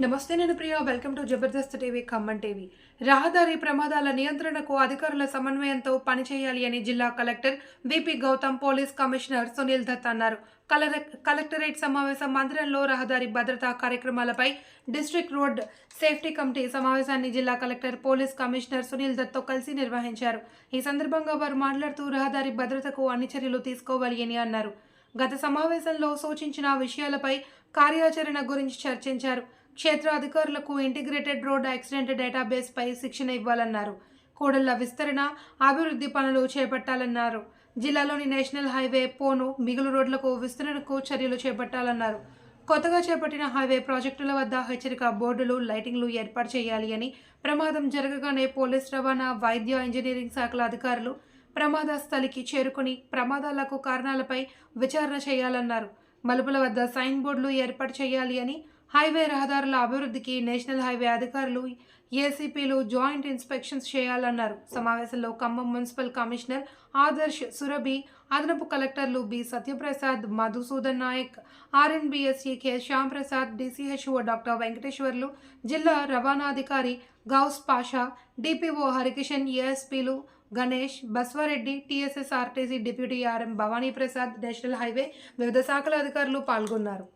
నమస్తే నేను Priya. Welcome to Jabardasth TV Khammam TV. రహదారి ప్రమాదాల నియంత్రణకు అధికారుల సమన్వయంతో పనిచేయాలి అని జిల్లా collector V P Gautham police commissioner Sunil Dutt అన్నారు. కలెక్- కలెక్టరేట్ సమావేశం మందిరంలో రహదారి భద్రతా కార్యక్రమాలపై డిస్ట్రిక్ట్ రోడ్ సేఫ్టీ కమిటీ సమావేశాన్ని జిల్లా కలెక్టర్ పోలీస్ కమిషనర్ సునీల్ దత్తో కలిసి నిర్వహించారు. ఈ సందర్భంగా వారు మాట్లాడుతూ రహదారి భద్రతకు అన్ని చర్యలు తీసుకోవాలి అని అన్నారు. గత సమావేశంలో సూచించిన విషయాలపై కార్యాచరణ గురించి చర్చించారు. క్షేత్ర అధికారులకు ఇంటిగ్రేటెడ్ రోడ్ యాక్సిడెంట్ డేటాబేస్పై శిక్షణ ఇవ్వాలన్నారు. కోడళ్ళ విస్తరణ అభివృద్ధి పనులు చేపట్టాలన్నారు. జిల్లాలోని నేషనల్ హైవే పోను మిగులు రోడ్లకు విస్తరణకు చర్యలు చేపట్టాలన్నారు. కొత్తగా చేపట్టిన హైవే ప్రాజెక్టుల వద్ద హెచ్చరిక బోర్డులు లైటింగ్లు ఏర్పాటు చేయాలి అని ప్రమాదం జరగగానే పోలీస్ రవాణా వైద్య ఇంజనీరింగ్ శాఖల అధికారులు ప్రమాద స్థలికి చేరుకుని ప్రమాదాలకు కారణాలపై విచారణ చేయాలన్నారు. మలుపుల వద్ద సైన్ బోర్డులు ఏర్పాటు చేయాలి అని హైవే రహదారుల అభివృద్ధికి నేషనల్ హైవే అధికారులు ఏసీపీలు జాయింట్ ఇన్స్పెక్షన్స్ చేయాలన్నారు. సమావేశంలో ఖమ్మం మున్సిపల్ కమిషనర్ ఆదర్శ్ సురభి అదనపు కలెక్టర్లు B Satyaprasad Madhusudan Nayak RNBSE K Shyam Prasad DCHO doctor Venkateswarlu జిల్లా రవాణాధికారి Ghouse Pasha DPO Harikishan ఏఎస్పీలు Ganesh Baswareddy TSSRTC deputy RM Bhavani Prasad national highway వివిధ శాఖల అధికారులు పాల్గొన్నారు.